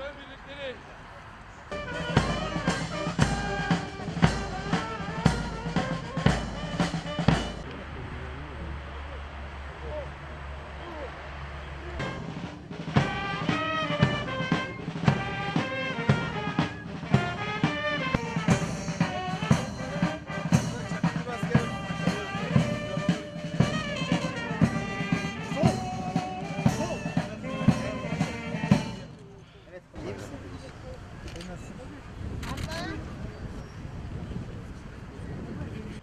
Görev birlikleri.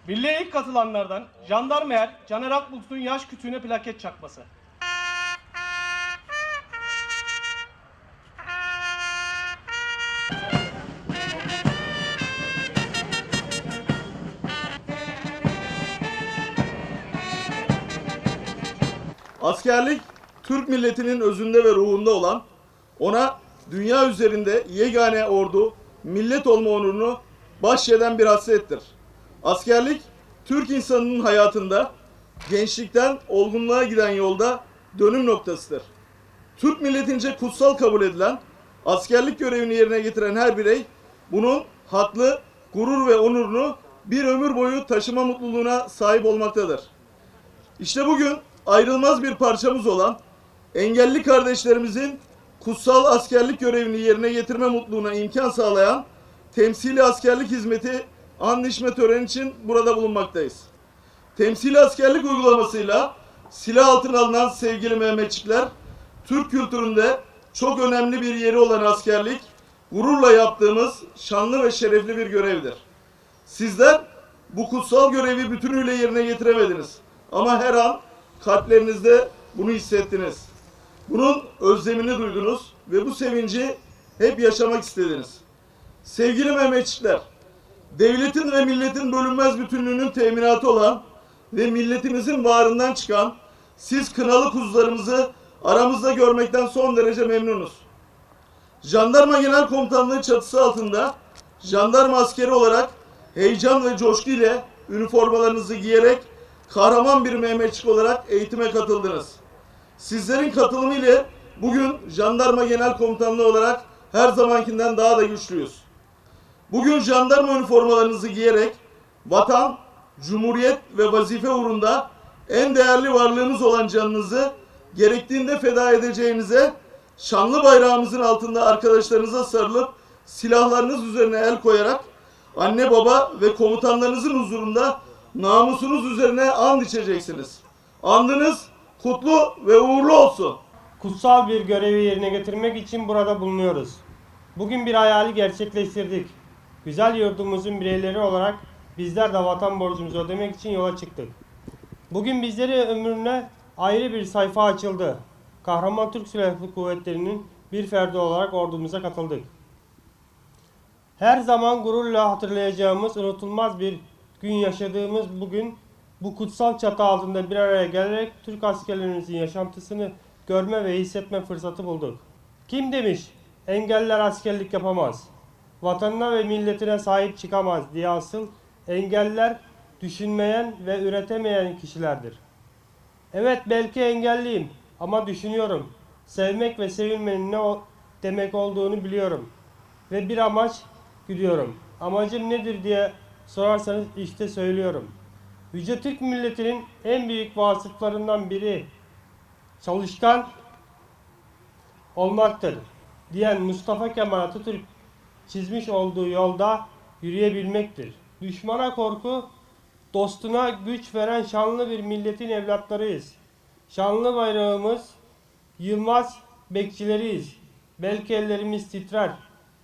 Birliğe ilk katılanlardan Jandarma Er Caner Akbulut'un yaş kütüğüne plaket çakması. Askerlik Türk milletinin özünde ve ruhunda olan, ona dünya üzerinde yegane ordu, millet olma onurunu bahşeden bir hasrettir. Askerlik Türk insanının hayatında gençlikten olgunluğa giden yolda dönüm noktasıdır. Türk milletince kutsal kabul edilen, askerlik görevini yerine getiren her birey bunun haklı, gurur ve onurunu bir ömür boyu taşıma mutluluğuna sahip olmaktadır. İşte bugün ayrılmaz bir parçamız olan engelli kardeşlerimizin kutsal askerlik görevini yerine getirme mutluluğuna imkan sağlayan temsili askerlik hizmeti andişme töreni için burada bulunmaktayız. Temsili askerlik uygulamasıyla silah altına alınan sevgili Mehmetçikler, Türk kültüründe çok önemli bir yeri olan askerlik, gururla yaptığımız şanlı ve şerefli bir görevdir. Sizler bu kutsal görevi bütünüyle yerine getiremediniz. Ama her an kalplerinizde bunu hissettiniz. Bunun özlemini duydunuz ve bu sevinci hep yaşamak istediniz. Sevgili Mehmetçikler, devletin ve milletin bölünmez bütünlüğünün teminatı olan ve milletimizin bağrından çıkan siz kınalı kuzularımızı aramızda görmekten son derece memnunuz. Jandarma Genel Komutanlığı çatısı altında jandarma askeri olarak heyecan ve coşku üniformalarınızı giyerek kahraman bir Mehmetçik olarak eğitime katıldınız. Sizlerin katılımı ile bugün Jandarma Genel Komutanlığı olarak her zamankinden daha da güçlüyüz. Bugün jandarma üniformalarınızı giyerek vatan, cumhuriyet ve vazife uğrunda en değerli varlığınız olan canınızı gerektiğinde feda edeceğinize şanlı bayrağımızın altında arkadaşlarınıza sarılıp silahlarınız üzerine el koyarak anne baba ve komutanlarınızın huzurunda namusunuz üzerine and içeceksiniz. Andınız kutlu ve uğurlu olsun. Kutsal bir görevi yerine getirmek için burada bulunuyoruz. Bugün bir hayali gerçekleştirdik. Güzel yurdumuzun bireyleri olarak bizler de vatan borcumuzu ödemek için yola çıktık. Bugün bizleri ömrüne ayrı bir sayfa açıldı. Kahraman Türk Silahlı Kuvvetleri'nin bir ferdi olarak ordumuza katıldık. Her zaman gururla hatırlayacağımız unutulmaz bir gün yaşadığımız bugün bu kutsal çatı altında bir araya gelerek Türk askerlerimizin yaşantısını görme ve hissetme fırsatı bulduk. Kim demiş engeller askerlik yapamaz, vatanına ve milletine sahip çıkamaz diye asıl engeller düşünmeyen ve üretemeyen kişilerdir. Evet belki engelliyim ama düşünüyorum. Sevmek ve sevilmenin ne demek olduğunu biliyorum. Ve bir amaç güdüyorum. Amacım nedir diye sorarsanız işte söylüyorum. Yüce Türk milletinin en büyük vasıflarından biri çalışkan olmaktır diyen Mustafa Kemal Atatürk çizmiş olduğu yolda yürüyebilmektir. Düşmana korku, dostuna güç veren şanlı bir milletin evlatlarıyız. Şanlı bayrağımız yılmaz bekçileriyiz. Belki ellerimiz titrer,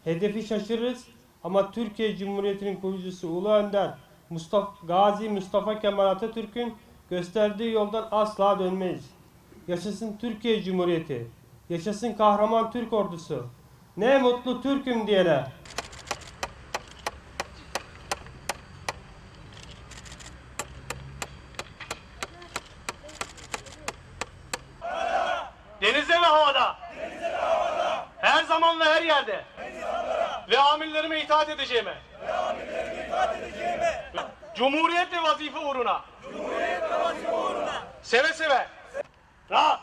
hedefi şaşırırız ama Türkiye Cumhuriyeti'nin kurucusu Ulu Önder Mustafa, Gazi Mustafa Kemal Atatürk'ün gösterdiği yoldan asla dönmeyiz. Yaşasın Türkiye Cumhuriyeti. Yaşasın kahraman Türk ordusu. Ne mutlu Türk'üm diyene. Denizde ve havada. Her zaman ve her yerde. Ve amirlerime itaat edeceğime. Cumhuriyet ve vazife uğruna. Seve seve. Rahat.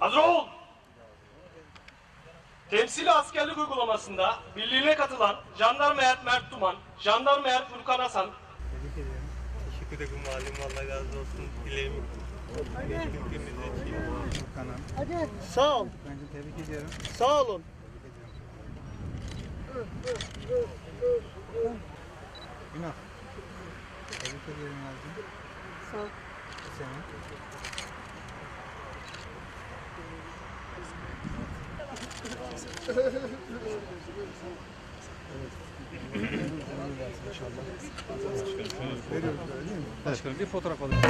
Hazır ol. Temsili askerlik uygulamasında birliğine katılan Jandarma Er Mert Duman, Jandarma Er Furkan Hasan, Tebrik ediyorum. Teşekkür ederim malim. Allah razı olsun. Dileğim. Kanan. Sağ ol. Bence tebrik ediyorum. Sağ olun. Günah. Tebrik ediyorum yazdım. Sağ ol. Senin. Başkanım bir fotoğraf alayım.